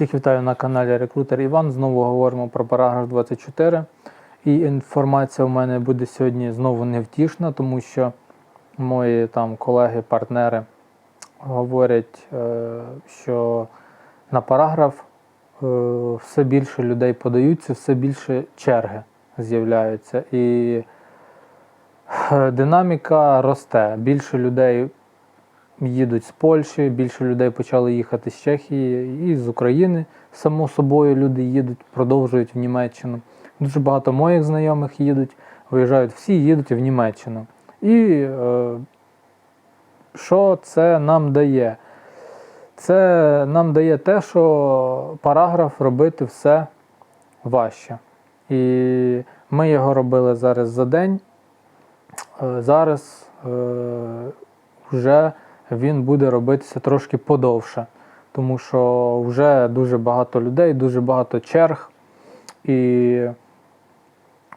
Всіх вітаю на каналі Рекрутер Іван. Знову говоримо про параграф 24. І інформація у мене буде сьогодні знову невтішна, тому що мої там колеги-партнери говорять, е, що на параграф е, все більше людей подаються, все більше черги з'являються. І е, динаміка росте. Більше людей їдуть з Польщі, більше людей почали їхати з Чехії і з України. Само собою люди їдуть, продовжують в Німеччину. Дуже багато моїх знайомих їдуть, виїжджають, всі їдуть в Німеччину. І е, що це нам дає? Це нам дає те, що параграф робити все важче. І ми його робили зараз за день. Е, Зараз е, вже він буде робитися трошки подовше, тому що вже дуже багато людей, дуже багато черг, і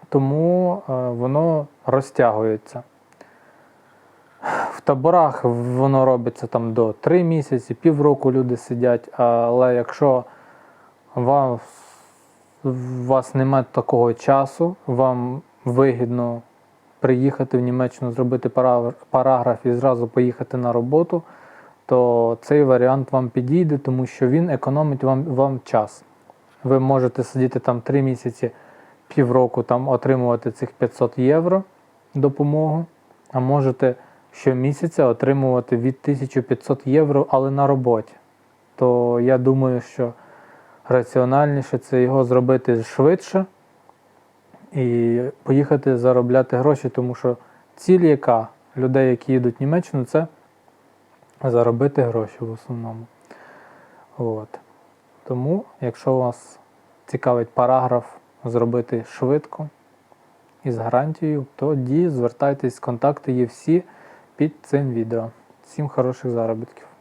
тому е, воно розтягується. В таборах воно робиться там до 3 місяці, півроку люди сидять, але якщо вам, у вас немає такого часу, вам вигідно приїхати в Німеччину, зробити параграф і зразу поїхати на роботу, то цей варіант вам підійде, тому що він економить вам, вам час. Ви можете сидіти там 3 місяці, півроку, там отримувати цих 500 євро допомогу, а можете щомісяця отримувати від 1500 євро, але на роботі. То я думаю, що раціональніше це його зробити швидше і поїхати заробляти гроші, тому що ціль, яка людей, які їдуть в Німеччину, це заробити гроші в основному. От. Тому, якщо вас цікавить параграф зробити швидко і з гарантією, тоді звертайтесь, контакти є всі під цим відео. Всім хороших заробітків!